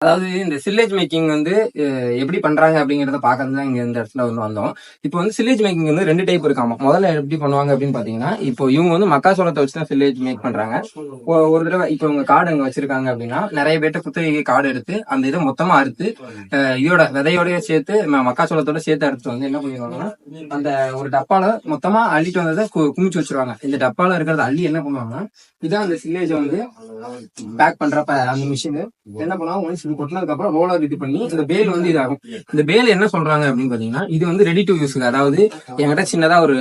அதாவது இந்த சில்லேஜ் மேக்கிங் வந்து எப்படி பண்றாங்க அப்படிங்கறத பாக்கிறது தான் இங்க இந்த இடத்துல வந்து வந்தோம். இப்போ வந்து சில்லேஜ் மேக்கிங் வந்து ரெண்டு டைப் இருக்காம முதல்ல எப்படி பண்ணுவாங்க அப்படின்னு பாத்தீங்கன்னா இப்போ இவங்க வந்து மக்காசோளத்தை வச்சு தான் சில்லேஜ் மேக் பண்றாங்க. ஒரு தடவை இப்போ இவங்க காடு அங்க வச்சிருக்காங்க அப்படின்னா நிறைய பேர்ட்ட குத்தகைக்கு காடு எடுத்து அந்த இதை மொத்தமா அறுத்து இதோட விதையோடய சேர்த்து ம- மக்காச்சோளத்தோட சேர்த்து அறுத்து வந்து என்ன பண்ணிடுவாங்கன்னா அந்த ஒரு டப்பால மொத்தமா அள்ளிட்டு வந்ததை கு- குமிச்சு வச்சிருவாங்க. இந்த டப்பால இருக்கிறத அள்ளி என்ன பண்ணுவாங்கன்னா இதான் அந்த சில்லேஜ் வந்து பேக் பண்றப்ப அந்த மிஷின் என்ன பண்ணுவாங்க? ஒன்ஸ் இது கொட்டினதுக்கு அப்புறம் ரோலர் இது பண்ணி இந்த பேல் வந்து இதாகும். இந்த பேல் என்ன சொல்றாங்க அப்படின்னு பாத்தீங்கன்னா இது வந்து ரெடி டு யூஸ் அதாவது என்கிட்ட சின்னதா ஒரு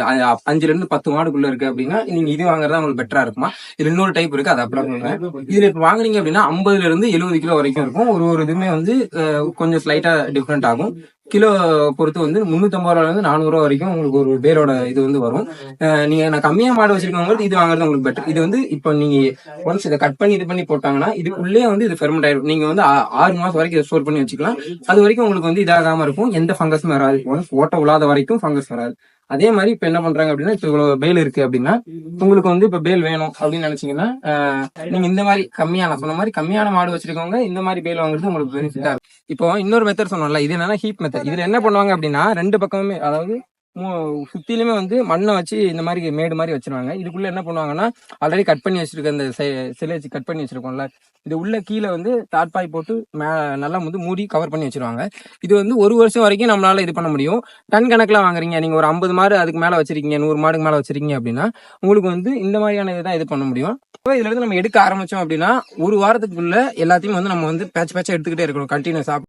அஞ்சுல இருந்து பத்து மாடுக்குள்ள இருக்கு அப்படின்னா நீங்க இது வாங்குறதா உங்களுக்கு பெட்டரா இருக்குமா? இதுல இன்னொரு டைப் இருக்கு அதை அப்ளை பண்ணுவேன் இதுல இப்ப வாங்குறீங்க அப்படின்னா ஐம்பதுல இருந்து எழுபது கிலோ வரைக்கும் இருக்கும். ஒரு ஒரு இதுவுமே வந்து கொஞ்சம் ஸ்லைட்டா டிஃப்ரெண்ட் ஆகும். கிலோ பொறுத்து வந்து முன்னூத்தம்பது ரூபால இருந்து நானூறு ரூபா வரைக்கும் உங்களுக்கு ஒரு பேரோட இது வந்து வரும். நீங்க நான் கம்மியா மாடு வச்சிருக்கவங்க இது வாங்குறது உங்களுக்கு பெட்டர் இது வந்து இப்போ நீங்க ஒன்ஸ் இதை கட் பண்ணி இது பண்ணி போட்டாங்கன்னா இதுக்குள்ளே வந்து இது ஃபெர்மெண்ட் ஆயிடும் நீங்க வந்து ஆறு மாசம் வரைக்கும் இதை ஸ்டோர் பண்ணி வச்சுக்கலாம். அது வரைக்கும் உங்களுக்கு வந்து இதாகாம இருக்கும். எந்த ஃபங்கஸும் வராது. ஒன்ஸ் ஓட்ட விழாத வரைக்கும் ஃபங்கஸ் வராது. அதே மாதிரி இப்ப என்ன பண்றாங்க அப்படின்னா இப்ப இவ்வளவு பேல் இருக்கு அப்படின்னா உங்களுக்கு வந்து இப்ப பேல் வேணும் அப்படின்னு நினைச்சீங்கன்னா நீங்க இந்த மாதிரி கம்மியா நான் சொன்ன மாதிரி கம்மியான மாடு வச்சிருக்கவங்க இந்த மாதிரி பேல் வாங்குறது உங்களுக்கு பெனிஃபிட்டா இருக்கும். இப்போ இன்னொரு மெத்தட் சொன்னோம்ல இது என்னன்னா ஹீப் மெத்தட் இதுல என்ன பண்ணுவாங்க அப்படின்னா ரெண்டு பக்கமுமே அதாவது சுத்திலுமே வந்து மண்ணை வச்சு இந்த மாதிரி மேடு மாதிரி வச்சிருவாங்க. இதுக்குள்ள என்ன பண்ணுவாங்கன்னா ஆல்ரெடி கட் பண்ணி வச்சிருக்க அந்த சிலை வச்சு கட் பண்ணி வச்சிருக்கோம்ல. இது உள்ள கீழே வந்து தாட்பாய் போட்டு மே நல்லா வந்து மூடி கவர் பண்ணி வச்சிருவாங்க. இது வந்து ஒரு வருஷம் வரைக்கும் நம்மளால இது பண்ண முடியும். டன் கணக்கில் வாங்குறீங்க. நீங்க ஒரு ஐம்பது மாடு அதுக்கு மேல வச்சிருக்கீங்க நூறு மாடுக்கு மேல வச்சிருக்கீங்க அப்படின்னா உங்களுக்கு வந்து இந்த மாதிரியான இதுதான் இது பண்ண முடியும். இப்போ இதுல இருந்து நம்ம எடுக்க ஆரம்பிச்சோம் அப்படின்னா ஒரு வாரத்துக்குள்ள எல்லாத்தையும் வந்து நம்ம வந்து பேட்ச் பேச்சா எடுத்துக்கிட்டே இருக்கணும். கண்டினியூஸா